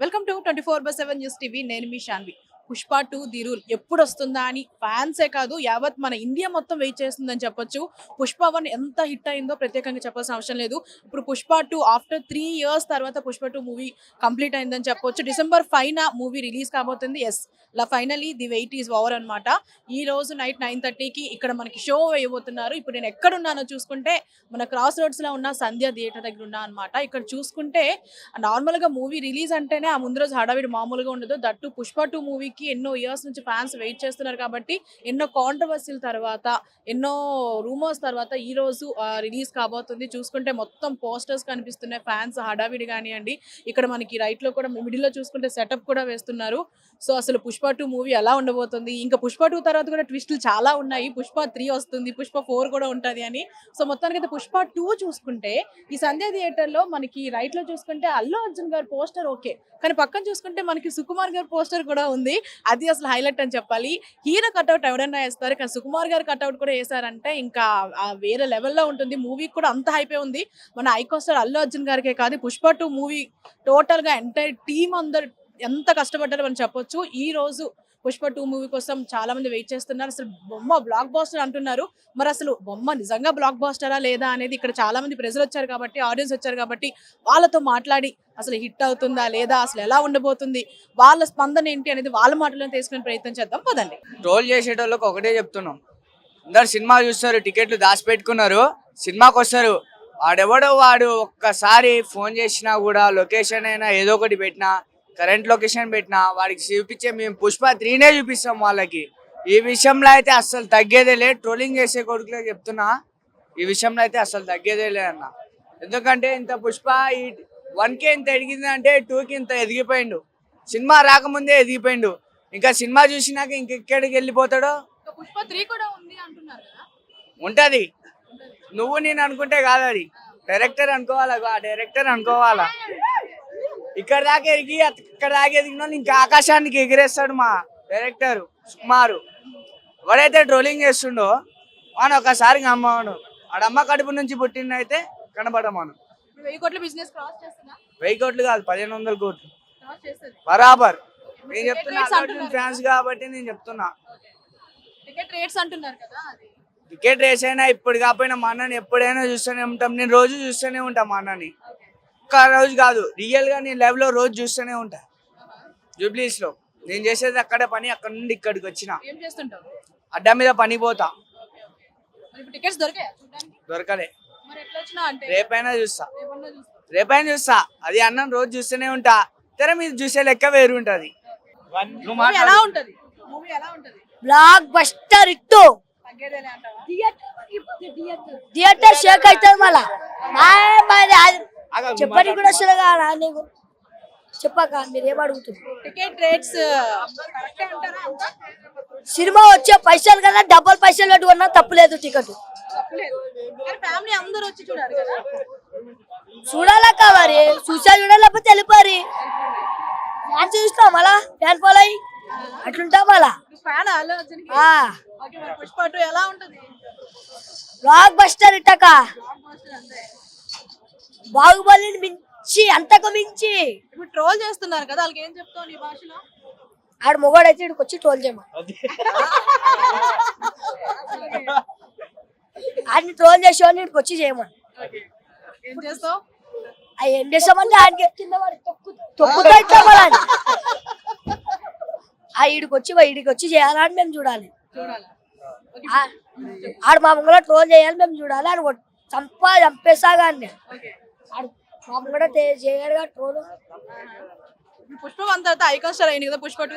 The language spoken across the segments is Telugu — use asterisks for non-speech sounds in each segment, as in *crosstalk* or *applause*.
Welcome to twenty four by seven news TV. నేను మీ Shanvi. Pushpa two the rule. ఎప్పుడు వస్తుందా అని ఫ్యాన్సే కాదు యావత్ మన ఇండియా మొత్తం వెయిట్ చేస్తుందని చెప్పొచ్చు. పుష్ప వన్ ఎంత హిట్ అయిందో ప్రత్యేకంగా చెప్పాల్సిన అవసరం లేదు. ఇప్పుడు Pushpa two after three years తర్వాత పుష్ప టూ మూవీ కంప్లీట్ అయిందని చెప్పొచ్చు. డిసెంబర్ ఫైవ్ మూవీ రిలీజ్ కాబోతుంది. ఎస్ ఇలా finally the wait is over అనమాట ఈ రోజు నైట్ నైన్ థర్టీకి ఇక్కడ మనకి షో వేయబోతున్నారు. ఇప్పుడు నేను ఎక్కడున్నానో చూసుకుంటే మన క్రాస్ రోడ్స్లో ఉన్న సంధ్య థియేటర్ దగ్గర ఉన్నా అనమాట ఇక్కడ చూసుకుంటే నార్మల్గా మూవీ రిలీజ్ అంటేనే ఆ ముందు రోజు హడావిడి మామూలుగా ఉండదు. దట్టు పుష్ప టూ మూవీ మూవీకి ఎన్నో ఇయర్స్ నుంచి ఫ్యాన్స్ వెయిట్ చేస్తున్నారు కాబట్టి ఎన్నో కాంట్రవర్సీల తర్వాత ఎన్నో రూమర్స్ తర్వాత ఈ రోజు రిలీజ్ కాబోతుంది. చూసుకుంటే మొత్తం పోస్టర్స్ కనిపిస్తున్నాయి. ఫ్యాన్స్ హడావిడి కానివ్వండి. ఇక్కడ మనకి రైట్లో కూడా మిడిల్లో చూసుకుంటే సెటప్ కూడా వేస్తున్నారు. సో అసలు పుష్ప టూ మూవీ ఎలా ఉండబోతుంది? ఇంకా పుష్ప టూ తర్వాత కూడా ట్విస్టులు చాలా ఉన్నాయి. పుష్ప త్రీ వస్తుంది పుష్ప ఫోర్ కూడా ఉంటది అని. సో మొత్తానికి అయితే పుష్ప టూ చూసుకుంటే ఈ సంధ్య థియేటర్లో మనకి రైట్లో చూసుకుంటే అల్లు అర్జున్ గారి పోస్టర్ ఓకే కానీ పక్కన చూసుకుంటే మనకి సుకుమార్ గారి పోస్టర్ కూడా ఉంది. అది అసలు హైలైట్ అని చెప్పాలి. హీరో కట్అవుట్ ఎవరైనా వేస్తారు? కానీ సుకుమార్ గారి కట్అవుట్ కూడా వేసారంటే ఇంకా వేరే లెవెల్లో ఉంటుంది. మూవీ కూడా అంత హైపే ఉంది. మన ఐకోస్టర్ అల్లు అర్జున్ గారికే కాదు పుష్ప టూ మూవీ టోటల్గా ఎంటైర్ టీం అందరు ఎంత కష్టపడ్డారో మనం చెప్పొచ్చు. ఈ రోజు పుష్ప టూ మూవీ కోసం చాలా మంది వెయిట్ చేస్తున్నారు. అసలు బొమ్మ బ్లాక్ బాస్టర్ అంటున్నారు. మరి అసలు బొమ్మ నిజంగా బ్లాక్ బాస్టరా లేదా అనేది ఇక్కడ చాలా మంది ప్రజలు వచ్చారు కాబట్టి ఆడియన్స్ వచ్చారు కాబట్టి వాళ్ళతో మాట్లాడి అసలు హిట్ అవుతుందా లేదా అసలు ఎలా ఉండబోతుంది వాళ్ళ స్పందన ఏంటి అనేది వాళ్ళ మాటలను తీసుకునే ప్రయత్నం చేద్దాం. పదండి. ట్రోల్ చేసేటోళ్ళకి ఒకటే చెప్తున్నాం. అందరు సినిమా చూస్తారు టికెట్లు దాచిపెట్టుకున్నారు సినిమాకి వస్తారు. వాడెవడో వాడు ఒక్కసారి ఫోన్ చేసినా కూడా లొకేషన్ అయినా ఏదో ఒకటి పెట్టినా కరెంట్ లొకేషన్ పెట్టినా వాడికి చూపించే మేము పుష్ప త్రీనే చూపిస్తాం వాళ్ళకి. ఈ విషయంలో అయితే అస్సలు తగ్గేదే లే. ట్రోలింగ్ చేసే కొడుకులే చెప్తున్నా. ఈ విషయంలో అయితే అస్సలు తగ్గేదే లే అన్న. ఎందుకంటే ఇంత పుష్ప ఈ వన్ కే ఇంత ఎదిగింది అంటే టూకి ఇంత ఎదిగిపోయిండు. సినిమా రాకముందే ఎదిగిపోయిండు. ఇంకా సినిమా చూసినాక ఇంకెక్కడికి వెళ్ళిపోతాడో? పుష్ప త్రీ కూడా ఉంది అంటున్నారు ఉంటది. నువ్వు నేను అనుకుంటే కాదు అది డైరెక్టర్ అనుకోవాలా? డైరెక్టర్ అనుకోవాలా? ఇక్కడ దాకా ఎదిగి అక్కడ దాకా ఎదిగిన ఇంకా ఆకాశానికి ఎగిరేస్తాడు మా డైరెక్టర్ సుమారు ఎవడైతే ట్రోలింగ్ చేస్తుండో వాడు ఒకసారి అమ్మవాడు ఆడమ్మ కడుపు నుంచి పుట్టిండైతే కనబడమాను వెయ్యి కోట్ల బిజినెస్ క్రాస్ చేస్తున్నా వెయ్యి కోట్లు కాదు పదిహేను వందల కోట్లు. బరాబర్. నేను చెప్తున్నా. ఫ్యాన్స్ కాబట్టి నేను చెప్తున్నా. టికెట్ రేట్స్ అంటున్నారు కదా అది. టికెట్ రేస్ అయినా ఇప్పుడు కాకపోయినా మా అన్నని ఎప్పుడైనా చూస్తూనే ఉంటాం. నేను రోజు చూస్తూనే ఉంటాం మా అన్నని. ఒక్క రోజు కాదు రియల్గా నేను లైవ్లో రోజు చూస్తూనే ఉంటా. జూబ్లీస్లో. నేను చేసేది అక్కడే పని అక్కడ నుండి ఇక్కడికి వచ్చిన. ఏం చేస్తుంటావు? అడ్డా మీద పని పోతా. మరి ఇప్పుడు టికెట్స్ దొరికాయా చూడడానికి? దొరకలే. మరి ఎట్లా వచ్చినా అంటే? రేపైనా చూస్తా. రేపైనా చూస్తా. అది అన్నం రోజు చూస్తూనే ఉంటా. తెర మీద చూసే లెక్క వేరు ఉంటది. నువ్వు మూవీ ఎలా మాట్లాడు. ఉంటది? మూవీ ఎలా ఉంటది? బ్లాక్ బస్టర్ ఇట్టు. తగ్గేదేలే అంటావా? థియేటర్ షేక్ అవుతుంది మళ్ళా. మాది చెప్పని కూడా. సులగా నీకు? చెప్పక మీరు ఏం అడుగుతుంది టికెట్ రేట్స్ కరెక్టే అంటారా అంతా సినిమా వచ్చే పైసలు కదా డబల్ పైసలు పెట్టుకున్నా తప్పులేదు టికెట్. ఫ్యామిలీ అందరూ వచ్చి చూడాలి కదా? చూడాలక్క మరి. చూసా చూడాలకపోతే వెళ్ళిపోరి. ఫ్యాన్ చూస్తాం మళ్ళా? ఫ్యాన్ ఫాలో అయ్యి. అట్లుంటా మళ్ళా? పుష్ప టూ ఎలా ఉంటది? బ్లాక్ బస్టర్ ఇట్టక బ్లాక్ బస్టర్ అంతే. బాహుబలిని మించి అంతకు మించి. ఇప్పుడు ట్రోల్ చేస్తున్నారు కదా వాళ్ళకి ఏం చెప్తావు నీ భాషలో? ఆడు మొగోడైతే ఇక్కడికి వచ్చి ట్రోల్ చేయమా *laughs* ఆడిని ట్రోల్ చేసేవాడిని ఇక్కడికి వచ్చి చేయమని. ఏం చేస్తావు? అవి ఏం చేస్తామంటే ఆయనకి కింద పడి తొక్కు తొక్కుతా ఇట్లా ఆ ఈడికి వచ్చి ఈడికి వచ్చి చేయాలని మేము చూడాలి. చూడాలా? ఆ- ఆడు మా ముంగల ట్రోల్ చేయాలి మేము చూడాలి. ఆడు కొట్- చంపా చంపేసా కానీ ఓకే ఆడు మా ముంగడ చేయడుగా ట్రోల్. ఇప్పుడు పుష్ప వన్ తర్వాత ఐకాన్ స్టార్ అయింది కదా పుష్ప టూ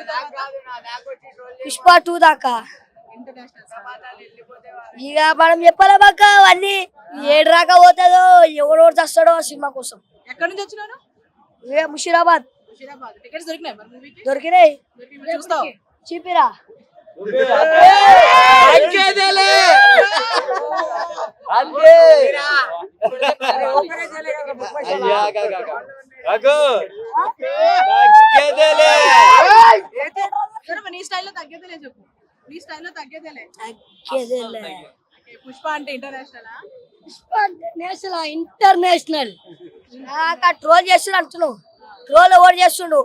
పుష్ప టూ దాకా. ఇంటర్నేషనల్ ఇక మనం చెప్పాలి బాక అవన్నీ ఏడు రాక పోతుందో ఎవరు వస్తాడో ఆ సినిమా కోసం. ఎక్కడి నుంచి వచ్చినారు? ఇక ముషీరాబాద్. టికెట్స్ దొరికినాయి చూస్తావు? చూపిరా. గా. రఘు, తగ్గేదేలే. సరే మరి నీ స్టైల్లో తగ్గేదేలే చెప్పు. నీ స్టైల్లో తగ్గేదేలే. తగ్గేదేలే. ఓకే, పుష్ప అంటే ఇంటర్నేషనల్ నేషనల్ ఇంటర్నేషనల్ ట్రోల్ చేస్తున్నా అంటున్నావు. ట్రోల్ ఎవరు చేస్తుండు?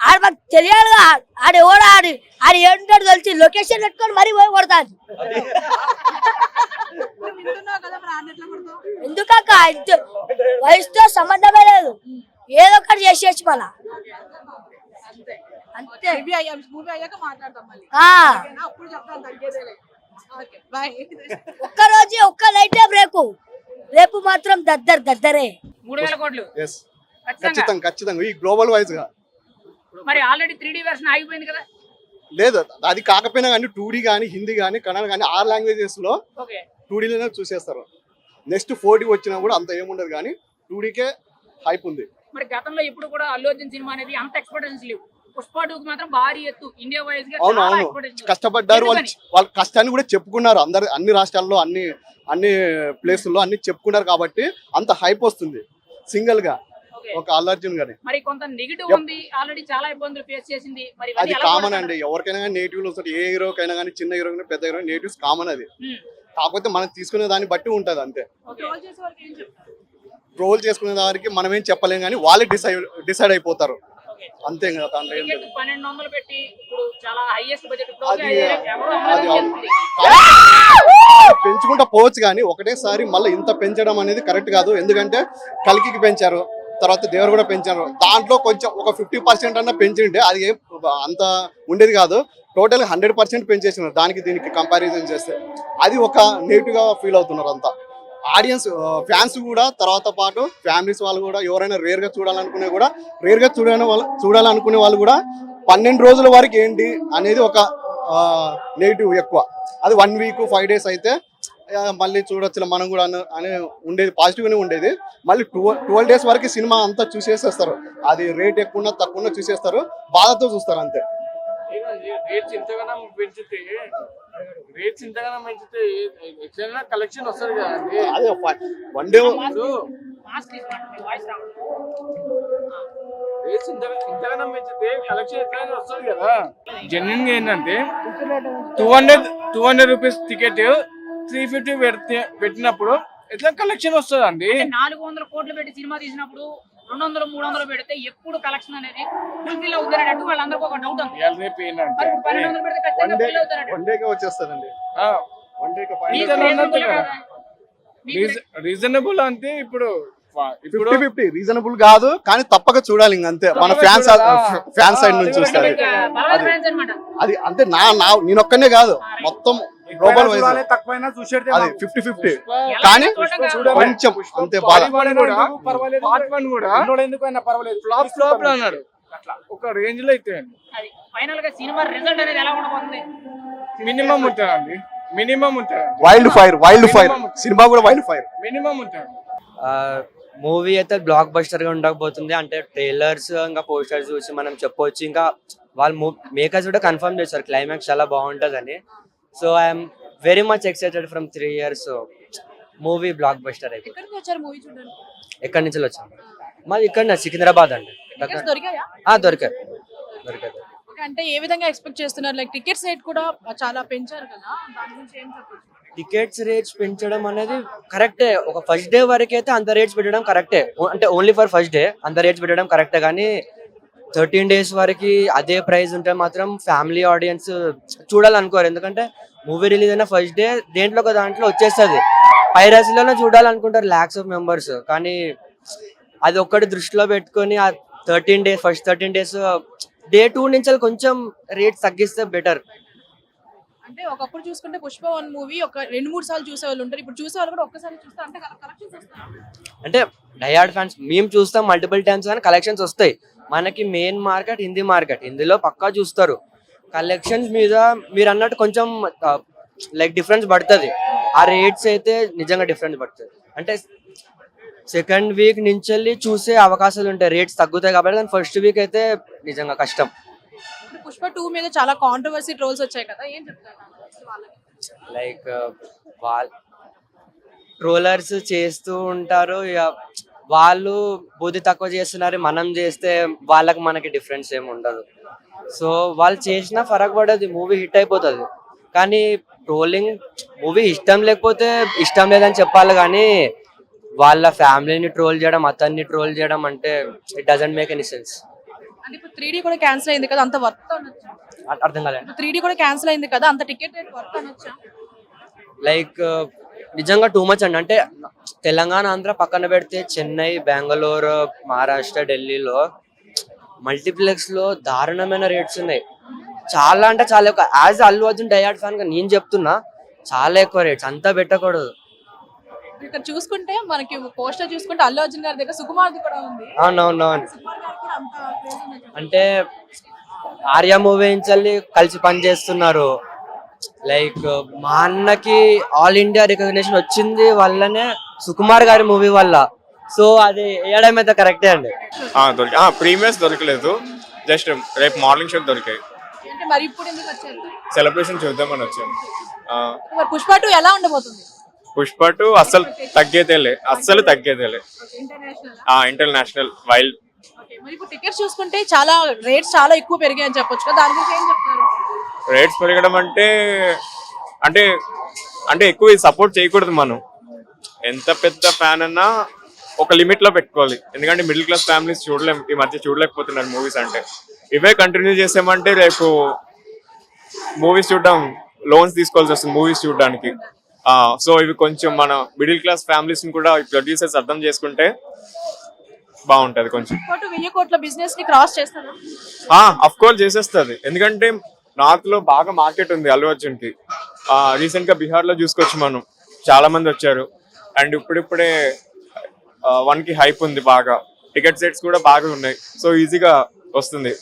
ఆడ మాకు తెలియాలిగా. ఆడు ఎవడు ఆడు ఆడు ఏంటాడు తెలిసి లొకేషన్ పెట్టుకొని మరీ పోయి కొడతాను ఎందుకక్క? వయసుతో సంబంధమే లేదు. ఏదో ఒకటి చేసేయచ్చు మళ్ళా. అంతే. అంతే మూవీ అయ్యా మూవీ అయ్యాక మాట్లాడతాం మళ్ళీ. ఆ, ఓకేనా? అప్పుడు చెప్తాను తగ్గేదేలే. Okay bye. ఒక్క రోజు ఒక్క నైటే బ్రేకు. రేపు మాత్రం దద్దర్ దద్దరే. మూడు వేల కోట్లు. ఖచ్చితంగా. ఖచ్చితంగా ఈ గ్లోబల్ వైజ్గా మరి ఆల్రెడీ త్రీ వెర్షన్ ఆగిపోయింది కదా? లేదు అది కాకపోయినా కానీ టూ డీ కానీ హిందీ కానీ కన్నడ కానీ ఆరు లాంగ్వేజెస్లో ఓకే. టూ డీలోనే చూసేస్తారు. నెక్స్ట్ ఫోర్ డీ వచ్చినా కూడా అంత ఏముండదు కానీ టూ డీకే హైప్ ఉంది. మరి గతంలో ఇప్పుడు కూడా అల్లు అర్జున్ సినిమా అనేది అంత ఎక్స్పెక్టేషన్స్ లేవు. పుష్ప టూ మాత్రం భారీ ఎత్తు. ఇండియా వైజ్గా అవును చాలా అవును. expectations. కష్టపడ్డారు వాళ్ళు? వాళ్ళ కష్టాన్ని కూడా చెప్పుకున్నారు. అందరు అన్ని రాష్ట్రాల్లో అన్ని అన్ని ప్లేసుల్లో అన్ని చెప్పుకున్నారు కాబట్టి అంత హైప్ వస్తుంది. సింగిల్గా. ఒక అల్లు అర్జున్ గాని. మరి కొంత నెగిటివ్. ఉంది ఆల్రెడీ చాలా ఇబ్బందులు ఫేస్ చేసింది. మరి అది కామన్? అండి. ఎవరికైనా కానీ నేటివ్లు వస్తుంది ఏ హీరోకైనా కానీ చిన్న హీరో పెద్ద హీరో నేటివ్స్ కామన్ అది. Hmm. కాకపోతే మనం తీసుకునే దాన్ని బట్టి ఉంటది అంతే. ట్రోల్ ట్రోల్ చేసుకునే దానికి మనం ఏం చెప్పలేం కానీ వాళ్ళే డిసైడ్ డిసైడ్ అయిపోతారు. అంతే కదా. పన్నెండు వందలు పెట్టి ఇప్పుడు చాలా హైయెస్ట్ బడ్జెట్ పెంచుకుంటా పోవచ్చు కానీ ఒకటేసారి మళ్ళీ ఇంత పెంచడం అనేది కరెక్ట్ కాదు. ఎందుకంటే కలికికి పెంచారు. తర్వాత దేవుడు కూడా పెంచారు. దాంట్లో కొంచెం ఒక ఫిఫ్టీ పర్సెంట్ అన్న పెంచిండే. అది ఏం అంత ఉండేది కాదు. టోటల్ హండ్రెడ్ పర్సెంట్ పెంచేసినారు. దానికి దీనికి కంపారిజన్ చేస్తే. అది ఒక నెగిటివ్గా ఫీల్ అవుతున్నారు అంతా. ఆడియన్స్ ఫ్యాన్స్ కూడా తర్వాత పాటు ఫ్యామిలీస్ వాళ్ళు కూడా ఎవరైనా రేర్గా చూడాలనుకునే కూడా రేర్గా వాళ్ళు చూడాలనుకునే వాళ్ళు కూడా పన్నెండు రోజుల వరకు ఏంటి అనేది ఒక నెగిటివ్ ఎక్కువ. అది వన్ వీక్ ఫైవ్ డేస్ అయితే మళ్ళీ చూడొచ్చు మనం కూడా అని ఉండేది పాజిటివ్గానే ఉండేది. మళ్ళీ ట్వెల్వ్ ట్వెల్వ్ డేస్ వరకు సినిమా అంతా చూసేసేస్తారు. అది రేట్ ఎక్కువ తక్కువ చూసేస్తారు. బాధతో చూస్తారు అంతే. రేట్స్ ఇంతగానం పెంచితే రేట్స్ ఇంతగానం పెంచితే ఎట్లైనా కలెక్షన్ వస్తుంది కదండి అదే వన్ డే. రేట్స్ ఇంతగానం పెంచితే కలెక్షన్ ఎట్లయినా వస్తుంది కదా. జెన్యున్గా ఏంటంటే two hundred two hundred rupees ticket three fifty పెడితే పెట్టినప్పుడు ఎట్లా కలెక్షన్ వస్తుంది అండి నాలుగు వందల కోట్లు పెట్టి సినిమా తీసినప్పుడు రెండు వందలు మూడు వందలు పెడితే ఎప్పుడు కలెక్షన్ అనేది ఫుల్ఫిల్ అవుతారనేట్టు వాళ్ళందరికీ ఒక డౌట్ ఉంది. పన్నెండు వందలు పెడితే ఖచ్చితంగా ఫిల్ రీజనబుల్ అంటే ఇప్పుడు ఫిఫ్టీ ఫిఫ్టీ రీజనబుల్ కాదు కానీ తప్పక చూడాలి ఇంక అంతే. మన ఫ్యాన్స్ చూడాలా? ఫ్యాన్ సైడ్ నుంచి చూస్తారు. అది అంటే నా నా నేనొక్కనే కాదు మొత్తం గ్లోబల్ వైజ్ తక్కువైనా చూసేది అది ఫిఫ్టీ ఫిఫ్టీ కానీ. కొంచెం అంతే బాధ పార్ట్ వన్ కూడా. పర్వాలేదు. పార్ట్ వన్ కూడా ఎందుకైనా పర్వాలేదు. ఫ్లాప్ ఫ్లాప్లో అన్నాడు. అట్లా. ఒక రేంజ్లో అయితే అది ఫైనల్గా సినిమా రిజల్ట్ అనేది ఎలా ఉండబోతుంది minimum minimum wild fire wild fire cinema కూడా వైల్డ్ ఫైర్ మినిమం ఉంటుంది మూవీ అయితే బ్లాక్ బస్టర్గా ఉండకపోతుంది. అంటే ట్రైలర్స్ ఇంకా పోస్టర్స్ చూసి మనం చెప్పొచ్చు. ఇంకా వాళ్ళు మేకర్స్ కూడా కన్ఫర్మ్ చేస్తారు క్లైమాక్స్ చాలా బాగుంటుందని. So I'm very much excited from three years movie blockbuster ఎక్కడి నుంచి వచ్చాము మాది ఇక్కడ సికింద్రాబాద్ అండి. దొరికాయా? ఆ, దొరికాయి. అంటే ఏ విధంగా ఎక్స్పెక్ట్ చేస్తున్నారు? లైక్ టికెట్స్ రేట్ కూడా చాలా పెంచారు కదా టికెట్స్ రేట్స్ పెంచడం అనేది కరెక్టే ఒక ఫస్ట్ డే వరకు అయితే అంత రేట్స్ పెట్టడం కరెక్టే అంటే ఓన్లీ ఫర్ ఫస్ట్ డే అంత రేట్స్ పెట్టడం కరెక్టే కానీ థర్టీన్ డేస్ వరకు అదే ప్రైస్ ఉంటే మాత్రం ఫ్యామిలీ ఆడియన్స్ చూడాలనుకోరు. ఎందుకంటే మూవీ రిలీజ్ అయిన ఫస్ట్ డే దేంట్లో ఒక దాంట్లో వచ్చేస్తుంది. పైరసీలోనే చూడాలనుకుంటారు ల్యాక్స్ ఆఫ్ మెంబర్స్ కానీ అది ఒక్కటి దృష్టిలో పెట్టుకొని ఆ thirteen days first thirteen days day two నుంచి కొంచెం రేట్ తగ్గిస్తే బెటర్ అంటే ఒకప్పుడు చూసుకుంటే పుష్ప వన్ మూవీ ఒక రెండు మూడు సార్లు చూసే వాళ్ళు ఉంటారు. ఇప్పుడు చూసే వాళ్ళు కూడా ఒక్కసారి చూస్తే అంటే కలెక్షన్స్ వస్తాయి? అంటే డయాడ్ ఫ్యాన్స్ మేము చూస్తాం మల్టిపుల్ టైమ్స్ కానీ కలెక్షన్స్ వస్తాయి. మనకి మెయిన్ మార్కెట్ హిందీ మార్కెట్ హిందీలో పక్కా చూస్తారు. కలెక్షన్స్ మీద మీరు అన్నట్టు కొంచెం లైక్ డిఫరెన్స్ పడుతుంది. ఆ రేట్స్ అయితే నిజంగా డిఫరెన్స్ పడుతుంది. అంటే సెకండ్ వీక్ నుంచి వెళ్ళి చూసే అవకాశాలు ఉంటాయి. రేట్స్ తగ్గుతాయి కాబట్టి కానీ ఫస్ట్ వీక్ అయితే నిజంగా కష్టం. పుష్ప టూ మీద చాలా కాంట్రవర్సీ ట్రోల్స్ వచ్చాయి కదా ఏం చెప్తారు లైక్ uh, వాళ్ళ ట్రోలర్స్ చేస్తూ ఉంటారు ఇక వాళ్ళు బుద్ధి తక్కువ చేస్తున్నారు మనం చేస్తే వాళ్ళకి మనకి డిఫరెన్స్ ఏమి ఉండదు. సో వాళ్ళు చేసినా ఫరక్ పడదు మూవీ హిట్ అయిపోతుంది. కానీ ట్రోలింగ్ మూవీ ఇష్టం లేకపోతే ఇష్టం లేదని చెప్పాలి కానీ వాళ్ళ ఫ్యామిలీని ట్రోల్ చేయడం అతన్ని ట్రోల్ చేయడం అంటే it doesn't make any sense అంటే ఇప్పుడు త్రీ కూడా క్యాన్సిల్ అయింది కదా అంత వర్త్ అనొచ్చా? అర్థం కాలేదు త్రీ కూడా క్యాన్సిల్ అయింది కదా అంత టికెట్ రేట్ వర్త్ అనొచ్చా? లైక్ నిజంగా టూ మచ్ అండి. అంటే తెలంగాణ ఆంధ్ర పక్కన పెడితే చెన్నై బెంగళూరు మహారాష్ట్ర ఢిల్లీలో మల్టీప్లెక్స్లో దారుణమైన రేట్స్ ఉన్నాయి. చాలా అంటే చాలా ఎక్కువ. యాజ్ అల్లు అర్జున్ డయాడ్ ఫ్యాన్గా నేను చెప్తున్నా చాలా ఎక్కువ రేట్స్ అంతా పెట్టకూడదు. ఇక్కడ చూసుకుంటే మనకి పోస్టర్ చూసుకుంటే అల్లు అర్జున్ గారి దగ్గర సుకుమార్ది కూడా ఉంది. అవునవునవును సుకుమార్. అంటే ఆర్య మూవీ నుంచి కలిసి పని చేస్తున్నారు లైక్ మా అన్నకి ఆల్ ఇండియా రికగ్నిషన్ వచ్చింది వల్లనే సుకుమార్ గారి మూవీ వల్ల. సో అది వేయడం అయితే కరెక్టే అండి. దొరికి ప్రీమియర్స్ దొరకలేదు. జస్ట్ రేపు మార్నింగ్ షో దొరికాయి. అంటే మరి ఇప్పుడు ఎందుకు వచ్చారు? సెలబ్రేషన్ చూద్దామని వచ్చాం. మరి పుష్ప టూ ఎలా ఉండబోతుంది? పుష్ప టూ అస్సలు తగ్గేదేలే అస్సలు తగ్గేదేలే ఇంటర్నేషనల్? International wild. టికెట్స్ చూసుకుంటే చాలా రేట్స్ చాలా ఎక్కువ పెరిగాయని చెప్పొచ్చు కదా దాని గురించి ఏం చెప్తారు? రేట్స్ పెరగడం అంటే అంటే అంటే ఎక్కువ సపోర్ట్ చేయకూడదు మనం. ఎంత పెద్ద ఫ్యాన్ అన్నా ఒక లిమిట్లో పెట్టుకోవాలి. ఎందుకంటే మిడిల్ క్లాస్ ఫ్యామిలీస్ చూడలేం ఈ మధ్య చూడలేకపోతున్నారు మూవీస్ అంటే. ఇవే కంటిన్యూ చేసామంటే రేపు మూవీస్ చూడడం లోన్స్ తీసుకోవాల్సి వస్తుంది మూవీస్ చూడడానికి. సో ఇవి కొంచెం మన మిడిల్ క్లాస్ ఫ్యామిలీస్ని కూడా ప్రొడ్యూసర్స్ అర్థం చేసుకుంటే బాగుంటది కొంచెం. పుష్ప టూ వెయ్యి కోట్ల బిజినెస్ని క్రాస్ చేస్తారా? అఫ్ కోర్స్ చేసేస్తుంది. ఎందుకంటే నార్త్లో బాగా మార్కెట్ ఉంది అల్లు అర్జున్కి రీసెంట్గా బీహార్లో చూసుకోవచ్చు మనం చాలా మంది వచ్చారు. అండ్ ఇప్పుడిప్పుడే వన్కి హైప్ ఉంది బాగా. టికెట్ సెట్స్ కూడా బాగా ఉన్నాయి. సో ఈజీగా వస్తుంది.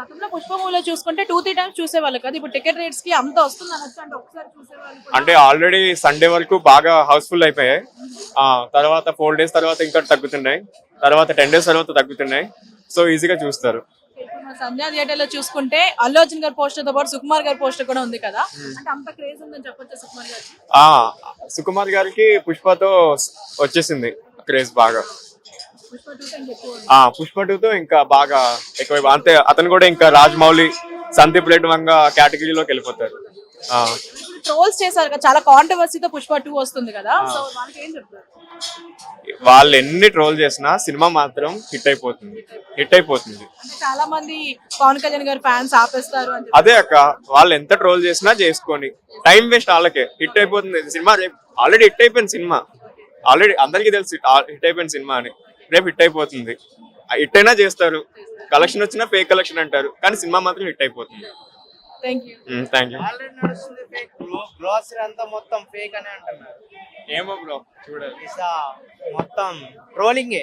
గతంలో చూసుకుంటే టూ త్రీ టైమ్స్ చూసేవాళ్ళు కదా. ఇప్పుడు టికెట్ రేట్స్కి అంత వస్తుంది అంటే ఒకసారి చూసేవాళ్ళు కూడా. అంటే ఆల్రెడీ సండే వరకు బాగా హౌస్ఫుల్ అయిపోయాయి. ఆ తర్వాత ఫోర్ డేస్ తర్వాత ఇంకా తగ్గుతున్నాయి. తర్వాత టెన్ డేస్ తర్వాత తగ్గుతున్నాయి. సో ఈజీగా చూస్తారు. సంధ్యా థియేటర్లో చూసుకుంటే అల్లు అర్జున్ గారి పోస్టర్తో పాటు సుకుమార్ గారి పోస్టర్ కూడా ఉంది కదా. అంటే అంత క్రేజ్ ఉందని చెప్పొచ్చు సుకుమార్ గారికి? ఆ సుకుమార్ గారికి పుష్పతో వచ్చేసింది క్రేజ్ బాగా. పుష్ప టూ టైమ్స్ ఎక్కువ ఉంది. ఆ పుష్ప two తో ఇంకా బాగా ఎక్కువ అంతే అతను కూడా ఇంకా రాజమౌళి సందీప్ రెడ్డి వంగ కేటగిరీలోకి వెళ్ళిపోతారు. ట్రోల్స్ చేశారు కదా చాలా కాంట్రవర్సీతో పుష్ప టూ వస్తుంది కదా సో వాళ్ళకి ఏం చెప్తారు? వాళ్ళు ఎన్ని ట్రోల్ చేసినా సినిమా మాత్రం హిట్ అయిపోతుంది. హిట్ అయిపోతుంది. చాలా మంది పవన్ కళ్యాణ్ గారి ఫ్యాన్స్ ఆపేస్తారు. అదే అక్క వాళ్ళు ఎంత ట్రోల్ చేసినా చేసుకొని టైం వేస్ట్ వాళ్ళకే. హిట్ అయిపోతుంది. సినిమా ఆల్రెడీ హిట్ అయిపోయింది సినిమా. ఆల్రెడీ అందరికీ తెలుసు హిట్ అయిపోయింది సినిమా అని. రేపు హిట్ అయిపోతుంది. హిట్ అయినా చేస్తారు. కలెక్షన్ వచ్చినా ఫేక్ కలెక్షన్ అంటారు. కానీ సినిమా మాత్రం హిట్ అయిపోతుంది. Thank you thank you grocery అంతా మొత్తం ఫేక్ అనే అంటున్నారు. ఏమో బ్రో చూడాలి. ఇసా మొత్తం ట్రోలింగే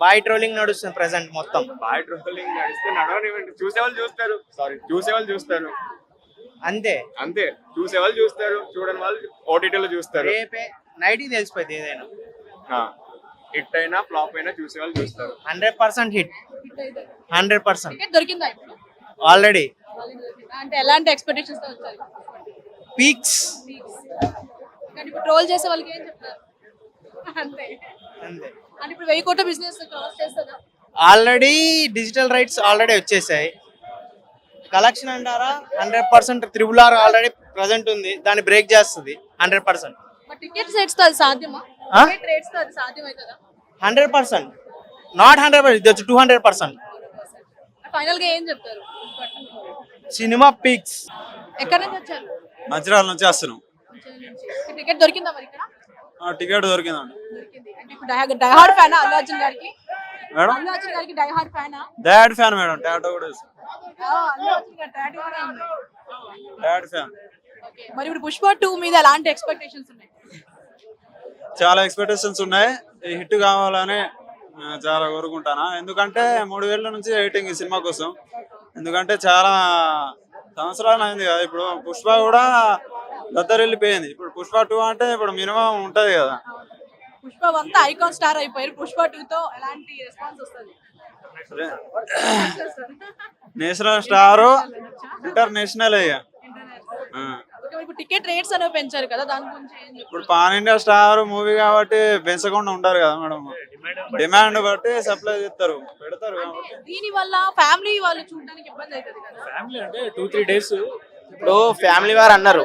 బాయ్ ట్రోలింగ్ నడుస్తుంది ప్రెసెంట్ మొత్తం. బాయ్ ట్రోలింగ్ నడిస్తే నడవనివ్వండి. చూసేవాళ్ళు చూస్తారు. సారీ చూసేవాళ్ళు చూస్తారు. అంతే. అంతే. చూసేవాళ్ళు చూస్తారు. చూడని వాళ్ళు ఓటీటీలో చూస్తారు. రేపే నైట్ తెలిసిపోయింది ఏదైనా. హిట్ అయినా ఫ్లాప్ అయినా చూసేవాళ్ళు చూస్తారు. Hundred percent hit. Hundred percent. Ticket దొరికిందా ఇప్పుడు? ఆల్రెడీ. అంటే ఎలాంటి ఎక్స్పెక్టేషన్స్తో వచ్చారు? పీక్స్. కానీ ఇప్పుడు ట్రోల్ చేసే వాళ్ళకి ఏం చెప్తారు? అంతే. అంతే. అంటే ఇప్పుడు వెయ్యి కోట్ల బిజినెస్ క్రాస్ చేస్తుందా? ఆల్రెడీ డిజిటల్ రైట్స్ ఆల్రెడీ వచ్చేసాయి. కలెక్షన్ అంటారా? Hundred percent triple R already present ఉంది. దాన్ని బ్రేక్ చేస్తుంది. Hundred percent. మరి టికెట్ రేట్స్తో అది సాధ్యమా? Hundred percent. Not hundred percent ఇది టూ హండ్రెడ్ పర్సెంట్. ఫైనల్గా ఏం చెప్తారు? సినిమా పీక్స్. ఎక్కడి నుంచి వచ్చారు? మంచిర్యాల నుంచి వస్తున్నాం. టికెట్ దొరికిందా మరి ఇక్కడ? ఆ, టికెట్ దొరికిందండి. దొరికింది. అంటే ఇప్పుడు డైహార్డ్ ఫ్యాన్ అల్లు అర్జున్ గారికి? మేడం? అల్లు అర్జున్ గారికి డైహార్డ్ ఫ్యానా? ఫ్యాన్ టాటో కూడా ఫ్యాన్. మరి ఇప్పుడు పుష్ప టూ మీద ఎలాంటి ఎక్స్పెక్టేషన్స్ ఉన్నాయి? చాలా ఎక్స్పెక్టేషన్స్ ఉన్నాయి. ఈ హిట్ కావాలని చాలా కోరుకుంటాను. ఎందుకంటే మూడు వేల నుంచి వెయిటింగ్ ఈ సినిమా కోసం. ఎందుకంటే చాలా సంవత్సరాలు అయింది కదా. ఇప్పుడు పుష్ప కూడా దద్దరెళ్ళిపోయింది ఇప్పుడు పుష్ప టూ అంటే ఇప్పుడు మినిమం ఉంటది కదా. పుష్ప వన్ ఐకాన్ స్టార్ అయిపోయారు. పుష్ప టూ తో ఎలాంటి రెస్పాన్స్ వస్తుంది? నేషనల్ స్టార్ ఇంటర్నేషనల్ అయ్యా. ఇప్పుడు టికెట్ రేట్స్ అనేవి పెంచారు కదా దాని గురించి? ఇప్పుడు పాన్ ఇండియా స్టార్ మూవీ కాబట్టి పెంచకుండా ఉంటారు కదా మేడం. డిమాండ్ బట్టి సప్లై చేస్తారు పెడతారు కాబట్టి. దీని వల్ల ఫ్యామిలీ వాళ్ళు చూడడానికి ఇబ్బంది అవుతుంది కదా? ఫ్యామిలీ అంటే టూ త్రీ డేస్ ఇప్పుడు ఫ్యామిలీ వారు అన్నారు.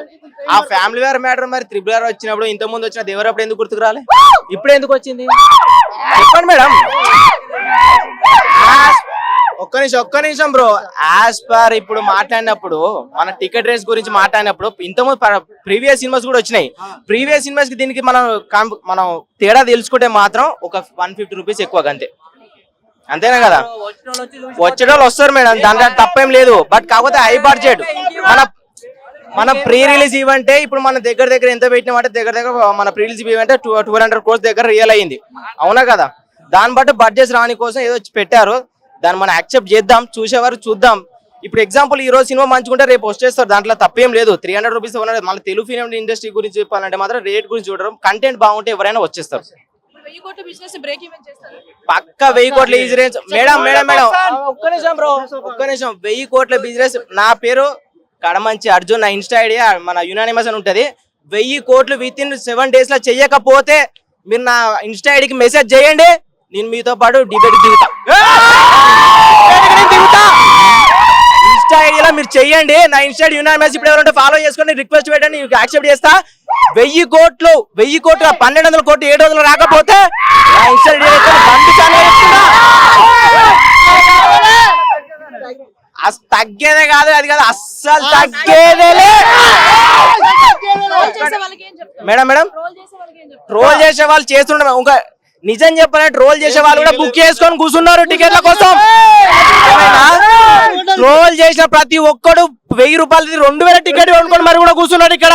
ఆ ఫ్యామిలీ వార్ మ్యాటర్ మరి త్రిబుల్ ఆర్ వచ్చినప్పుడు ఇంత ముందు వచ్చిన దేవరప్పుడు ఎందుకు గుర్తుకు రాలే? ఇప్పుడు ఎందుకు వచ్చింది? చెప్పండి మేడం. ఒక్క నిమిషం ఒక్క నిమిషం బ్రో యాజ్ పర్ ఇప్పుడు మాట్లాడినప్పుడు మన టికెట్ రేస్ గురించి మాట్లాడినప్పుడు ఇంతకుముందు ప్రీవియస్ సినిమాస్ కూడా వచ్చినాయి. ప్రీవియస్ సినిమాస్కి దీనికి మనం మనం తేడా తెలుసుకుంటే మాత్రం ఒక వన్ ఫిఫ్టీ రూపీస్ ఎక్కువ అంతే. అంతేనా కదా? వచ్చే వాళ్ళు వస్తారు మేడం దాంట్లో తప్పేం లేదు. బట్ కాకపోతే హై బడ్జెట్ మన మన ప్రీ రిలీజ్ ఈవెంట్ ఇప్పుడు మన దగ్గర దగ్గర ఎంత పెట్టినామంటే దగ్గర దగ్గర మన pre release event two two hundred దగ్గర రియల్ అయ్యింది. అవునా కదా? దాన్ని బట్టి బడ్జెట్ రాని కోసం ఏదో పెట్టారు. దాన్ని మనం యాక్సెప్ట్ చేద్దాం చూసేవారు చూద్దాం. ఇప్పుడు ఎగ్జాంపుల్ ఈ రోజు సినిమా మంచుకుంటే రేపు వచ్చేస్తారు దాంట్లో తప్పేం లేదు. త్రీ హండ్రెడ్ రూపీస్ మన తెలుగు ఫిలిం ఇండస్ట్రీ గురించి చెప్పాలంటే మాత్రం రేట్ గురించి చూడడం కంటెంట్ బాగుంటే ఎవరైనా వచ్చేస్తారు. వెయ్యి కోట్ల బిజినెస్ బ్రేక్ ఈవెన్ చేస్తారు. పక్క వెయ్యి కోట్ల ఇన్సూరెన్స్ మేడం మేడం మేడం. ఒక్క నిమిషం బ్రో ఒక్క నిమిషం. వెయ్యి కోట్ల బిజినెస్ నా పేరు కడమంచి అర్జున్. నా ఇన్స్టా ఐడి మన యునానిమస్ అని ఉంటది. వెయ్యి కోట్లు విత్ ఇన్ సెవెన్ డేస్లో చెయ్యకపోతే మీరు నా ఇన్స్టా ఐడికి మెసేజ్ చేయండి. నేను మీతో పాటు డిబేట్ దిగుతా. ఇన్స్టా ఐడిలో మీరు చెయ్యండి. నా ఇన్స్టా యునానిమస్ ఇప్పుడు ఎవరంటే ఫాలో చేసుకోండి. రిక్వెస్ట్ పెట్టండి. యాక్సెప్ట్ చేస్తా. వెయ్యి కోట్లు వెయ్యి కోట్లు పన్నెండు వందల కోట్లు ఏడు వందలు రాకపోతే నా ఇన్స్టా ఐడి పంపించాను అసలు తగ్గేదే కాదు అది కాదు అస్సలు తగ్గేదేలే ట్రోల్ చేసే వాళ్ళకి ఏం చెప్తారు మేడం మేడం. ట్రోల్ చేసే వాళ్ళకి ఏం చెప్తారు ట్రోల్ చేసే వాళ్ళు చేస్తుండే ఇంకా నిజం చెప్పాలంటే ట్రోల్ చేసే వాళ్ళు కూడా బుక్ చేసుకొని కూర్చున్నారు టికెట్ల కోసం. ట్రోల్ చేసిన ప్రతి ఒక్కడు వెయ్యి రూపాయలది రెండు వేల టికెట్ కొనుక్కొని మరి కూడా కూర్చున్నాడు ఇక్కడ.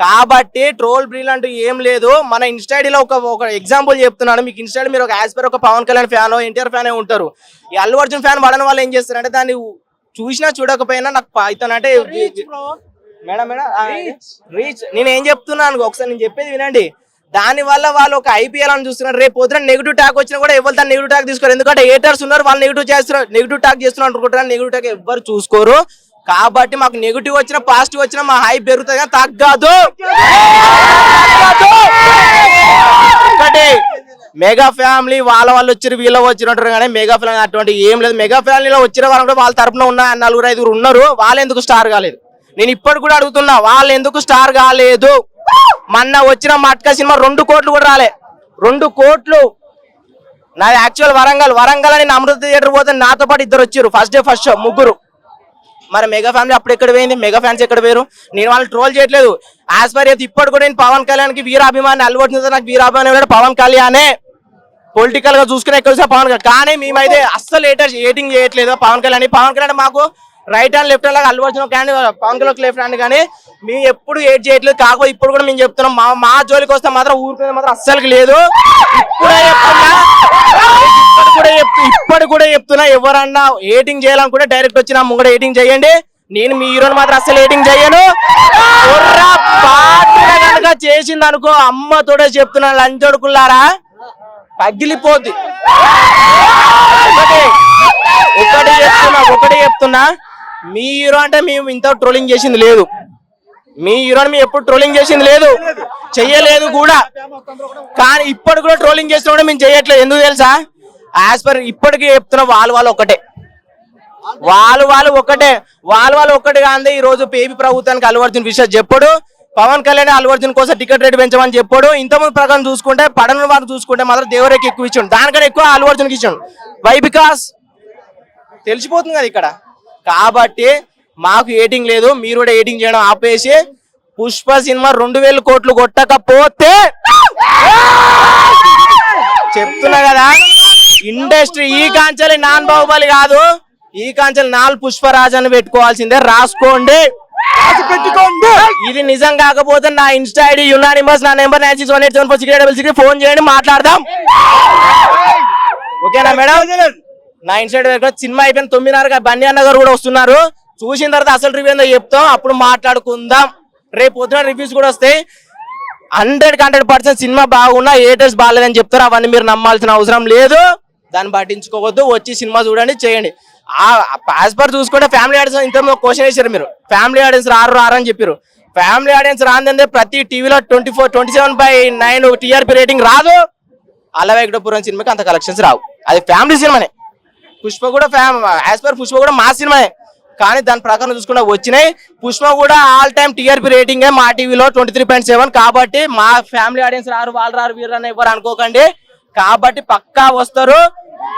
కాబట్టి ట్రోల్ బ్రీల్ అంటూ ఏం లేదు. మన ఇన్స్టాడీలో ఒక ఒక ఎగ్జాంపుల్ చెప్తున్నాను. మీకు ఇన్స్టాడ్ మీరు ఒక యాజ్ పర్ ఒక పవన్ కళ్యాణ్ ఫ్యాన్ ఎన్టీఆర్ ఫ్యాన్ ఉంటారు. ఈ అల్లు అర్జున్ ఫ్యాన్ పడని వాళ్ళు ఏం చేస్తారంటే దాన్ని చూసినా చూడకపోయినా నాకు ప- ఇతనంటే మేడం మేడం రీచ్ నేను ఏం చెప్తున్నాను? ఒకసారి నేను చెప్పేది వినండి. దాని వల్ల వాళ్ళు ఒక ఐపీఎల్ అని చూస్తున్నారు. రేపు పొద్దున నెగిటివ్ టాక్ వచ్చినా కూడా ఎవరు దాన్ని నెగిటివ్ టాక్ తీసుకోరు. ఎందుకంటే ఏటర్స్ ఉన్నారు వాళ్ళు నెగిటివ్ చేస్తున్నారు నెగిటివ్ టాక్ చేస్తున్నారు అనుకుంటున్నారు. నెగిటివ్ టాక్ ఎవ్వరు చూసుకోరు. కాబట్టి మాకు నెగిటివ్ వచ్చినా పాజిటివ్ వచ్చినా మా హై పెరుగుతుంది కానీ తగ్గదు ఒకటి మెగా ఫ్యామిలీ వాళ్ళ వాళ్ళు వచ్చారు వీళ్ళ వచ్చినట్టు కానీ మెగా ఫ్యామిలీ అటువంటి ఏం లేదు. మెగా ఫ్యామిలీలో వచ్చిన వాళ్ళు కూడా వాళ్ళ తరపున ఉన్న నలుగురు ఐదుగురు ఉన్నారు. వాళ్ళు ఎందుకు స్టార్ కాలేదు? నేను ఇప్పటికి కూడా అడుగుతున్నా వాళ్ళు ఎందుకు స్టార్ కాలేదు? మొన్న వచ్చిన మట్క సినిమా రెండు కోట్లు కూడా రాలే. రెండు కోట్లు. నాది యాక్చువల్ వరంగల్. వరంగల్ అని అమృత థియేటర్ పోతే నాతో పాటు ఇద్దరు వచ్చారు. ఫస్ట్ డే ఫస్ట్ షో ముగ్గురు. మరి మెగా ఫ్యామిలీ అప్పుడు ఎక్కడ పోయింది? మెగా ఫ్యాన్స్ ఎక్కడ పోయారు? నేను వాళ్ళు ట్రోల్ చేయట్లేదు. యాజ్ పర్ ఇప్పటి కూడా నేను పవన్ కళ్యాణ్కి వీరాభిమాని అలవాటు నాకు వీరాభిమాని పవన్ కళ్యాణే. పొలిటికల్గా చూసుకునే ఎక్కువ పవన్ కళ్యాణ్. కానీ మేమైతే అస్సలు ఏటర్ ఏటింగ్ చేయట్లేదు పవన్ కళ్యాణ్ పవన్ కళ్యాణ్ మాకు రైట్ హ్యాండ్ లెఫ్ట్ హ్యాండ్ లాగా అల్లు అర్జున్ కానీ పవన్ కళ్యాణ్ లెఫ్ట్ హ్యాండ్ కానీ మేము ఎప్పుడు ఏడ్ చేయట్లేదు కాకపోతే ఇప్పుడు కూడా మేము చెప్తున్నాం. మా మా జోలికి వస్తే మాత్రం ఊరుకునేది మాత్రం అస్సలకి లేదు. ఇప్పుడే చెప్తున్నా. ఇప్పుడు కూడా ఇప్పుడు కూడా చెప్తున్నా. ఎవరన్నా ఏటింగ్ చేయాలనుకుంటే డైరెక్ట్ వచ్చి నా ముంగడ ఏటింగ్ చేయండి. నేను మీ హీరోని మాత్రం అస్సలు ఏటింగ్ చేయను. పాటుగా కనుక చేసింది అనుకో అమ్మతోడే చెప్తున్నా లంచొడుకున్నారా పగిలిపోద్ది. ఒకటి చెప్తున్నా ఒకటి చెప్తున్నా. మీ హీరో అంటే మేము ఇంత ట్రోలింగ్ చేసింది లేదు. మీ హీరోని మేము ఎప్పుడు ట్రోలింగ్ చేసింది లేదు. చెయ్యలేదు కూడా. కానీ ఇప్పటి కూడా ట్రోలింగ్ చేసిన కూడా మేము చేయట్లేదు ఎందుకు తెలుసా? యాజ్ పర్ ఇప్పటికీ చెప్తున్నా వాళ్ళు వాళ్ళు ఒకటే. వాళ్ళు వాళ్ళు ఒక్కటే వాళ్ళు వాళ్ళు ఒక్కటి కాదే ఈ రోజు పేపీ ప్రభుత్వానికి అల్లు అర్జున్ విషయం చెప్పడు. పవన్ కళ్యాణ్ అల్లు అర్జున్ కోసం టికెట్ రేట్ పెంచమని చెప్పాడు. ఇంతకుముందు ప్రకారం చూసుకుంటే పడన వారు చూసుకుంటే మాత్రం దేవరేకి ఎక్కువ ఇచ్చాడు. దానికంటే ఎక్కువ అల్లు అర్జున్కి ఇచ్చాడు. వై బికాస్ తెలిసిపోతుంది కదా ఇక్కడ. కాబట్టి మాకు ఏటింగ్ లేదు మీరు కూడా ఏటింగ్ చేయడం ఆపేసి పుష్ప సినిమా రెండు వేల కోట్లు కొట్టకపోతే చెప్తున్నా కదా ఇండస్ట్రీ ఈ కాంచెలి నాన్ బాహుబలి కాదు ఈ కాంచెలి నాలుగు పుష్పరాజ్ అని పెట్టుకోవాల్సిందే రాసుకోండి. పెట్టుకోండి ఇది నిజం కాకపోతే నా ఇన్స్టా ఐడి యునానిమస్ నా number nine six one eight seven four six double six phone చేయండి మాట్లాడదాం. ఓకేనా మేడం? నా సైడ్ సినిమా అయిపోయిన తొమ్మిదిన్నర బండి అన్న గారు కూడా వస్తున్నారు. చూసిన తర్వాత అసలు రివ్యూ ఏందో చెప్తాం. అప్పుడు మాట్లాడుకుందాం. రేపు పొద్దున రివ్యూస్ కూడా వస్తాయి. హండ్రెడ్ హండ్రెడ్ పర్సెంట్ సినిమా బాగున్నా ఏటర్స్ బాగాలేదని చెప్తారు. అవన్నీ మీరు నమ్మాల్సిన అవసరం లేదు. దాన్ని పట్టించుకోవద్దు. వచ్చి సినిమా చూడండి చేయండి. యాజ్ పర్ చూసుకుంటే ఫ్యామిలీ ఆడియన్స్ ఇంత క్వశ్చన్ వేసారు మీరు. ఫ్యామిలీ ఆడియన్స్ రారు రారు అని చెప్పారు. ఫ్యామిలీ ఆడియన్స్ రాందంటే ప్రతి టీవీలో twenty four twenty seven by nine TRP rating రాదు. అల్లవెంకటపురం సినిమాకి అంత కలెక్షన్స్ రావు. అది ఫ్యామిలీ సినిమానే పుష్ప కూడా ఫ్యామ్ యాజ్ పర్ పుష్ప కూడా మా సినిమానే కానీ దాని ప్రకారం చూసుకుంటే వచ్చినాయి. పుష్ప కూడా ఆల్ టైమ్ టీఆర్పీ రేటింగ్ మా టీవీలో ట్వంటీ త్రీ పాయింట్ సెవెన్ కాబట్టి మా ఫ్యామిలీ ఆడియన్స్ రారు వాళ్ళు రారు వీరు అని ఎవరు అనుకోకండి. కాబట్టి పక్కా వస్తారు.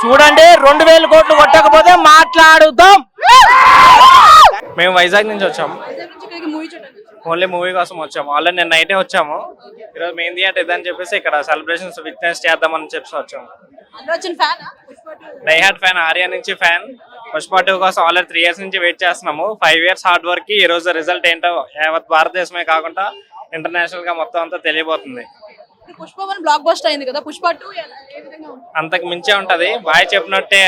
చూడండి రెండు వేల కోట్లు కొట్టకపోతే మాట్లాడుదాం. మేము వైజాగ్ నుంచి వచ్చాము. ఓన్లీ మూవీ కోసం వచ్చాము. ఆల్రెడీ నేను నైటే వచ్చాము. ఈరోజు మెయిన్ థియేటర్ ఇదని చెప్పేసి ఇక్కడ సెలబ్రేషన్స్ విట్నెస్ చేద్దామని చెప్పేసి వచ్చాము. అర్జున్ ఫ్యాన్ ఆర్యా నుంచి ఫ్యాన్. పుష్ప టూ కోసం ఆల్రెడీ త్రీ ఇయర్స్ నుంచి వెయిట్ చేస్తున్నాము. ఫైవ్ ఇయర్స్ హార్డ్ వర్క్కి ఈ రోజు రిజల్ట్ ఏంటో యావత్ భారతదేశమే కాకుండా ఇంటర్నేషనల్గా మొత్తం అంతా తెలియబోతుంది. ఇప్పుడు పుష్ప వన్ బ్లాక్ బస్టర్ అయింది కదా. పుష్ప టూ ఎలా- ఏ విధంగా ఉంది? అంతకు మించే ఉంటది. బాయ్ చెప్పినట్టే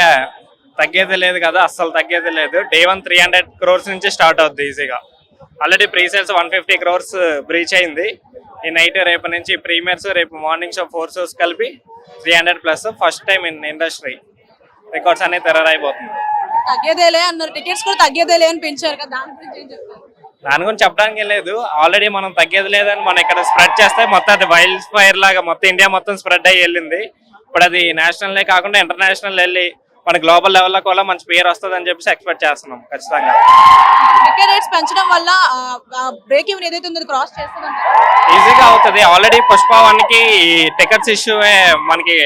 తగ్గేది లేదు కదా. అస్సలు తగ్గేది లేదు. Day one three hundred crores నుంచి స్టార్ట్ అవుద్ది ఈజీగా already pre sales one fifty crores breach అయింది. ఈ నైట్ రేపు నుంచి ప్రీమియర్స్ రేపు మార్నింగ్ షో ఫోర్ షోస్ కలిపి three hundred plus first time in industry records అనేది తెరరైపోతుంది తగ్గేదేలే అన్నారు. టికెట్స్ కూడా తగ్గేదేలే అని పెంచారు కదా దాని గురించి దాని గురించి చెప్పడానికి లేదు. ఆల్రెడీ మనం తగ్గేది లేదని మనం ఇక్కడ స్ప్రెడ్ చేస్తే మొత్తం అది వైల్డ్ ఫైర్ లాగా మొత్తం ఇండియా మొత్తం స్ప్రెడ్ అయ్యి వెళ్ళింది. ఇప్పుడు అది నేషనల్ కాకుండా ఇంటర్నేషనల్ వెళ్ళి మన గ్లోబల్ లెవెల్లో కూడా మంచి పేరు వస్తుంది అని చెప్పేసి ఎక్స్పెక్ట్ చేస్తున్నాం ఖచ్చితంగా. రేట్స్ పెంచడం వల్ల బ్రేక్ ఈవెన్ ఏదైతే ఉందో క్రాస్ చేస్తుంది ఈజీగా అవుతుంది. ఆల్రెడీ పుష్ప వన్కి టికెట్స్ ఇష్యూ మనకి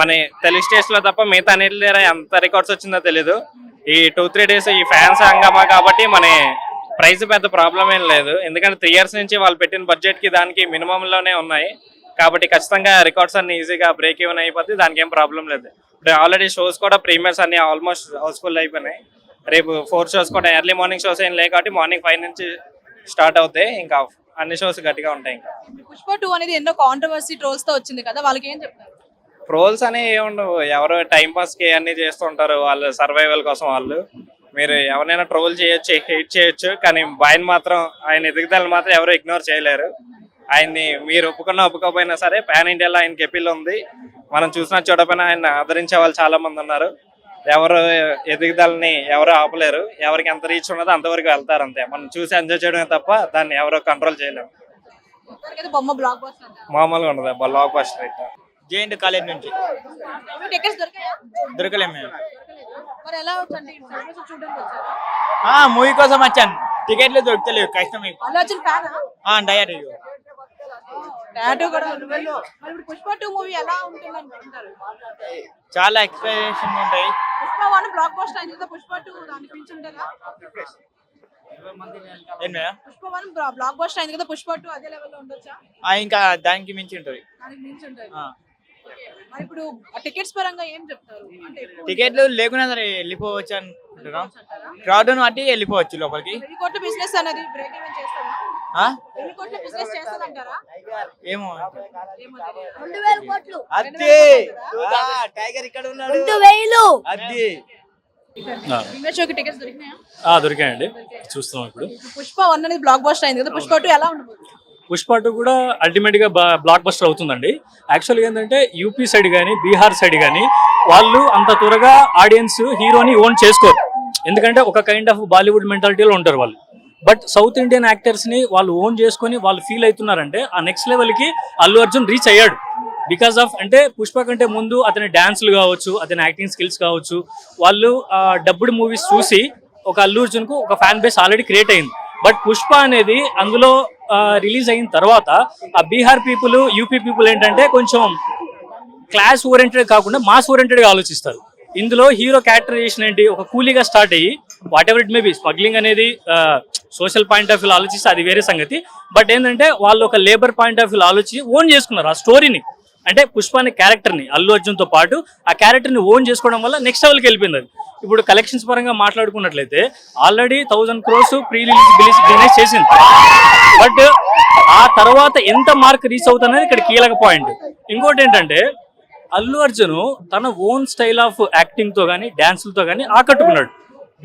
మన తెలుగు స్టేట్స్లో తప్ప మిగతా అన్నిటి ఎంత రికార్డ్స్ వచ్చిందో తెలీదు. ఈ టూ త్రీ డేస్ ఈ ఫ్యాన్స్ హంగామా కాబట్టి మన ప్రైస్ పెద్ద ప్రాబ్లం ఏం లేదు. ఎందుకంటే త్రీ ఇయర్స్ నుంచి వాళ్ళు పెట్టిన బడ్జెట్కి దానికి మినిమం లోనే ఉన్నాయి. కాబట్టి ఖచ్చితంగా రికార్డ్స్ అన్ని ఈజీగా బ్రేక్ ఈవెన్ అయిపోద్ది దానికి ఏం ప్రాబ్లం లేదు. ఇప్పుడు ఆల్రెడీ షోస్ కూడా ప్రీమియర్స్ అన్ని ఆల్మోస్ట్ హౌస్ఫుల్ అయిపోయినాయి. రేపు ఫోర్ షోస్ కూడా ఎర్లీ మార్నింగ్ షోస్ ఏం లేవు కాబట్టి మార్నింగ్ ఫైవ్ నుంచి స్టార్ట్ అవుతాయి. ఇంకా అన్ని షోస్ గట్టిగా ఉంటాయి ఇంకా. పుష్ప టూ అనేది ఎన్నో కాంట్రవర్సీ ట్రోల్స్తో వచ్చింది కదా వాళ్ళకి ఏం చెప్తారు? ట్రోల్స్ అనేవి ఏముండవు ఎవరు టైం పాస్కి అన్ని చేస్తుంటారు వాళ్ళు సర్వైవల్ కోసం వాళ్ళు. మీరు ఎవరైనా ట్రోల్ చేయొచ్చు హెయిట్ చేయొచ్చు కానీ ఆయన మాత్రం ఆయన ఎదుగుదల మాత్రం ఎవరు ఇగ్నోర్ చేయలేరు. ఆయన్ని మీరు ఒప్పుకున్నా ఒప్పుకోకపోయినా సరే పాన్ ఇండియాలో ఆయనకి ఎపిల్ ఉంది. మనం చూసినా చూడపోయినా ఆయన ఆదరించే వాళ్ళు చాలా మంది ఉన్నారు. ఎవరు ఎదుగుదలని ఎవరు ఆపలేరు. ఎవరికి ఎంత రీచ్ ఉన్నదో అంతవరకు వెళ్తారు అంతే. మనం చూసి ఎంజాయ్ చేయడమే తప్ప దాన్ని ఎవరు కంట్రోల్ చేయలేము బ్లాక్ మామూలుగా ఉండదు. లాక్ బస్టర్ అయితే. జేఎంట్ కాలేజ్ నుంచి. టికెట్స్ దొరికాయా? దొరకలేము మేము. మూవీ కోసం వచ్చాను. టికెట్లు దొరుకుతలేవు. కష్టం డయర్ టాటూ కూడా ఉంది. మరి ఇప్పుడు పుష్ప టూ మూవీ ఎలా ఉంటుంది అనుకుంటారు చాలా ఎక్స్పెక్టేషన్ ఉంటాయి. పుష్ప వన్ బ్లాక్ బస్టర్ అయింది కదా పుష్ప టూ ఏంటయ్యా? పుష్ప వన్ బ్లాక్ బస్టర్ అయింది కదా పుష్ప టూ అదే లెవెల్లో ఉండొచ్చా? ఆ, ఇంకా దానికి మించి ఉంటుంది. దానికి మించి ఉంటుంది. ఆ. మరి ఇప్పుడు టికెట్స్ పరంగా ఏం చెప్తారు? అంటే టికెట్లు లేకున్నా సరే వెళ్ళిపోవచ్చు అనుకుంటున్నాం క్రౌడ్ బట్టి వెళ్ళిపోవచ్చు లోపలికి. కోట్ల బిజినెస్ అనేది బ్రేక్ ఈవెన్ చేస్తుందా? ఆ? వెయ్యి కోట్ల బిజినెస్ చేస్తుందంటారా? ఏమో ఏమో తెలియదు. రెండు వేల కోట్లు. అద్ది. టైగర్ ఇక్కడ ఉన్నాడు. రెండు వేలు. అద్ది. ప్రీమియర్ షోకి టికెట్స్ దొరికినాయా? ఆ, దొరికాయండి. చూస్తున్నాం ఇప్పుడు. ఇప్పుడు పుష్ప వన్ అనేది బ్లాక్ బస్టర్ అయింది కదా. పుష్ప టూ ఎలా ఉండబోతుంది? పుష్ప టూ కూడా అల్టిమేట్గా బా- బ్లాక్ బస్టర్ అవుతుందండి యాక్చువల్గా ఏంటంటే యూపీ సైడ్ కానీ బీహార్ సైడ్ కానీ వాళ్ళు అంత త్వరగా ఆడియన్స్ హీరోని ఓన్ చేసుకోరు. ఎందుకంటే ఒక కైండ్ ఆఫ్ బాలీవుడ్ మెంటాలిటీలో ఉంటారు వాళ్ళు. బట్ సౌత్ ఇండియన్ యాక్టర్స్ని వాళ్ళు ఓన్ చేసుకొని వాళ్ళు ఫీల్ అవుతున్నారంటే ఆ నెక్స్ట్ లెవెల్కి అల్లు అర్జున్ రీచ్ అయ్యాడు. బికాస్ ఆఫ్ అంటే పుష్ప కంటే ముందు అతని డ్యాన్స్లు కావచ్చు అతని యాక్టింగ్ స్కిల్స్ కావచ్చు వాళ్ళు డబ్బుడ్ మూవీస్ చూసి ఒక అల్లు అర్జున్కు ఒక ఫ్యాన్ బేస్ ఆల్రెడీ క్రియేట్ అయింది. బట్ పుష్ప అనేది అందులో రిలీజ్ అయిన తర్వాత ఆ బీహార్ పీపుల్ యూపీ పీపుల్ ఏంటంటే కొంచెం క్లాస్ ఓరియంటెడ్ కాకుండా మాస్ ఓరియంటెడ్గా ఆలోచిస్తారు. ఇందులో హీరో క్యారెక్టరైజేషన్ ఏంటి? ఒక కూలీగా స్టార్ట్ అయ్యి whatever it may be smuggling అనేది సోషల్ పాయింట్ ఆఫ్ వ్యూలో ఆలోచిస్తే అది వేరే సంగతి. బట్ ఏంటంటే వాళ్ళు ఒక లేబర్ పాయింట్ ఆఫ్ వ్యూలో ఆలోచించి ఓన్ చేసుకున్నారు ఆ స్టోరీని అంటే పుష్ప అనే క్యారెక్టర్ని అల్లు అర్జున్తో పాటు ఆ క్యారెక్టర్ని ఓన్ చేసుకోవడం వల్ల నెక్స్ట్ లెవెల్కి వెళ్ళిపోయింది అది. ఇప్పుడు కలెక్షన్స్ పరంగా మాట్లాడుకున్నట్లయితే already thousand crores pre release business చేసింది. బట్ ఆ తర్వాత ఎంత మార్క్ రీచ్ అవుతుంది ఇక్కడ కీలక పాయింట్ ఇంకోటి ఏంటంటే అల్లు అర్జున్ తన ఓన్ స్టైల్ ఆఫ్ యాక్టింగ్తో కానీ డ్యాన్సులతో కానీ ఆకట్టుకున్నాడు.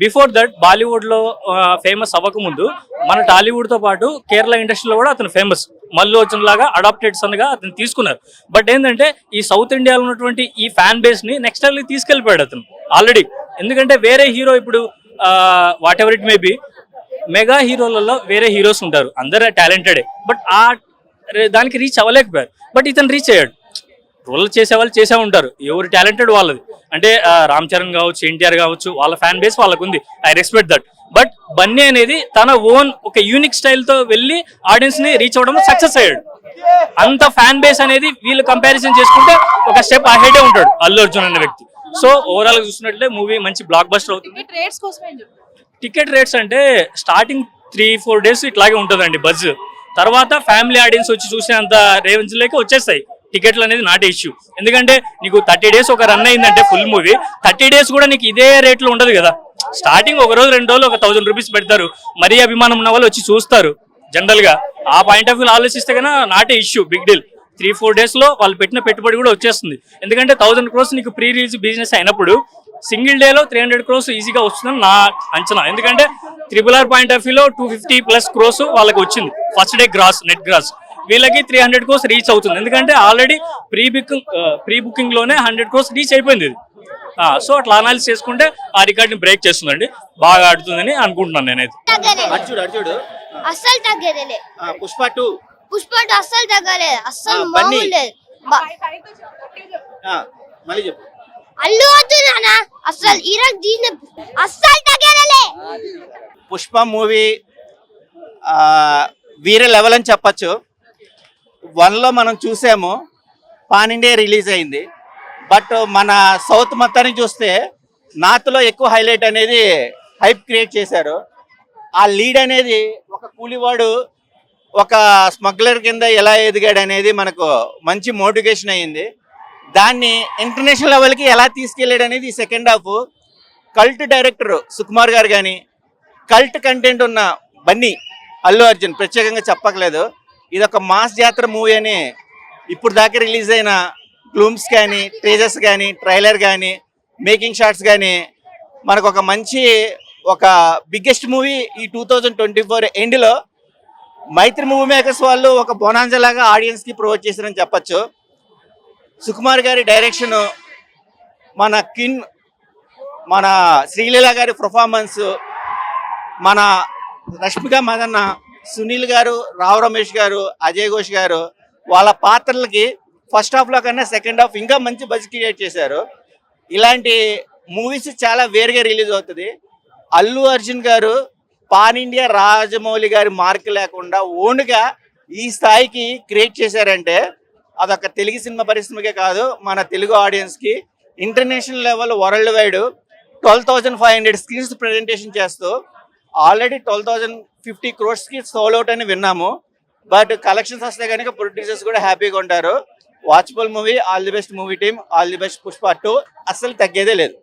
బిఫోర్ దట్ బాలీవుడ్లో ఫేమస్ అవ్వకముందు మన టాలీవుడ్తో పాటు కేరళ ఇండస్ట్రీలో కూడా అతను ఫేమస్ మళ్ళీ అర్జున్ లాగా అడాప్టెడ్ సన్గా అతను తీసుకున్నారు. బట్ ఏంటంటే ఈ సౌత్ ఇండియాలో ఉన్నటువంటి ఈ ఫ్యాన్ బేస్ని నెక్స్ట్ లెవెల్ తీసుకెళ్ళిపోయాడు అతను ఆల్రెడీ ఎందుకంటే వేరే హీరో ఇప్పుడు whatever it may be mega హీరోలలో వేరే హీరోస్ ఉంటారు. అందరూ టాలెంటెడే బట్ ఆ దానికి రీచ్ అవ్వలేకపోయారు. బట్ ఇతను రీచ్ అయ్యాడు. రోల్ చేసే వాళ్ళు చేసే ఉంటారు. ఎవరు టాలెంటెడ్ వాళ్ళది? అంటే రామ్ చరణ్ కావచ్చు ఎన్టీఆర్ కావచ్చు వాళ్ళ ఫ్యాన్ బేస్ వాళ్ళకు ఉంది I respect that but Bunny అనేది తన ఓన్ ఒక యూనిక్ స్టైల్తో వెళ్ళి ఆడియన్స్ని రీచ్ అవ్వడం సక్సెస్ అయ్యాడు. అంత ఫ్యాన్ బేస్ అనేది వీళ్ళు కంపారిజన్ చేసుకుంటే ఒక స్టెప్ అహెడే ఉంటాడు అల్లు అర్జున్ అనే వ్యక్తి. సో ఓవరాల్గా చూసినట్లయితే మూవీ మంచి బ్లాక్ బస్టర్ అవుతుంది టికెట్ రేట్స్ టికెట్ అంటే స్టార్టింగ్ త్రీ ఫోర్ డేస్ ఇట్లాగే ఉంటుందండి బజ్ తర్వాత ఫ్యామిలీ ఆడియన్స్ వచ్చి చూసేంత రేంజ్లోకి వచ్చేస్తాయి. టికెట్లు అనేది నాట్ ఇష్యూ ఎందుకంటే నీకు థర్టీ డేస్ ఒక రన్ అయిందంటే ఫుల్ మూవీ థర్టీ డేస్ కూడా నీకు ఇదే రేట్లో ఉండదు కదా. స్టార్టింగ్ ఒక రోజు రెండు రోజులు ఒక థౌసండ్ రూపీస్ పెడతారు. మరీ అభిమానం ఉన్న వాళ్ళు వచ్చి చూస్తారు. జనరల్గా ఆ పాయింట్ ఆఫ్ వ్యూ ఆలోచిస్తే కన్నా not a issue big deal three four డేస్లో వాళ్ళు పెట్టిన పెట్టుబడి కూడా వచ్చేస్తుంది. ఎందుకంటే థౌసండ్ క్రోస్ నీకు ప్రీ రిలీజ్ బిజినెస్ అయినప్పుడు సింగిల్ డేలో త్రీ హండ్రెడ్ క్రోస్ ఈజీగా వస్తుందని నా అంచనా. ఎందుకంటే త్రిబుల్ ఆర్ పాయింట్ ఆఫ్ వ్యూలో టూ ఫిఫ్టీ ప్లస్ క్రోస్ వాళ్ళకి వచ్చింది. First day gross net gross వీళ్ళకి త్రీ హండ్రెడ్ క్రోస్ రీచ్ అవుతుంది. ఎందుకంటే ఆల్రెడీ ప్రీ బుకింగ్ ప్రీ బుకింగ్లోనే హండ్రెడ్ క్రోస్ రీచ్ అయిపోయింది ఇది. సో అట్లా అనాలిసిస్ చేసుకుంటే ఆ రికార్డ్ని బ్రేక్ చేస్తుందండి. బాగా ఆడుతుందని అనుకుంటున్నాను నేనైతే. అస్సలు పుష్ప టూ. పుష్ప అస్సలు తగ్గలేదు. అస్సలు మళ్ళీ చెప్పు. అల్లు అర్జున్ అన్న అస్సలు ఇరాక్ అస్సలు తగ్గేదేలే పుష్ప మూవీ వీరే లెవెల్ అని చెప్పచ్చు. వన్లో మనం చూసాము పాన్ ఇండియా రిలీజ్ అయింది. బట్ మన సౌత్ మొత్తాన్ని చూస్తే నార్త్లో ఎక్కువ హైలైట్ అనేది హైప్ క్రియేట్ చేశారు. ఆ లీడ్ అనేది ఒక కూలివాడు ఒక స్మగ్లర్ కింద ఎలా ఎదిగాడు అనేది మనకు మంచి మోటివేషన్ అయ్యింది. దాన్ని ఇంటర్నేషనల్ లెవెల్కి ఎలా తీసుకెళ్ళాడు అనేది second half cult director Sukumar గారు కానీ కల్ట్ కంటెంట్ ఉన్న బన్నీ అల్లు అర్జున్ ప్రత్యేకంగా చెప్పకలేదు ఇదొక మాస్ జాతర మూవీ అని ఇప్పుడు దాకా రిలీజ్ అయిన గ్లూమ్స్ కానీ ట్రేజర్స్ కానీ ట్రైలర్ కానీ మేకింగ్ షాట్స్ కానీ మనకు ఒక మంచి ఒక బిగ్గెస్ట్ మూవీ ఈ టూ థౌజండ్ ట్వంటీ ఫోర్ ఎండ్లో మైత్రి మూవీ మేకర్స్ వాళ్ళు ఒక బోనాంజలాగా ఆడియన్స్కి ప్రొవైడ్ చేశారని చెప్పొచ్చు. సుకుమార్ గారి డైరెక్షన్ మన కిన్ మన శ్రీలీల గారి పర్ఫార్మెన్స్ మన రష్మిక మదన్న సునీల్ గారు రావు రమేష్ గారు అజయ్ ఘోష్ గారు వాళ్ళ పాత్రలకి ఫస్ట్ హాఫ్లో కన్నా సెకండ్ హాఫ్ ఇంకా మంచి బజ్ క్రియేట్ చేశారు. ఇలాంటి మూవీస్ చాలా వేరుగా రిలీజ్ అవుతుంది. అల్లు అర్జున్ గారు పాన్ ఇండియా రాజమౌళి గారి మార్క్ లేకుండా ఓన్గా ఈ స్థాయికి క్రియేట్ చేశారంటే అదొక తెలుగు సినిమా పరిశ్రమకే కాదు మన తెలుగు ఆడియన్స్కి international level world wide twelve thousand five hundred screens presentation చేస్తూ ఆల్రెడీ ట్వెల్వ్ థౌజండ్ ఫిఫ్టీ క్రోర్స్కి సోల్ అవుట్ అని విన్నాము. బట్ కలెక్షన్స్ వస్తే కనుక ప్రొడ్యూసర్స్ కూడా హ్యాపీగా ఉంటారు. Watchable movie all the best movie team all the best Pushpa two అస్సలు తగ్గేదే లేదు.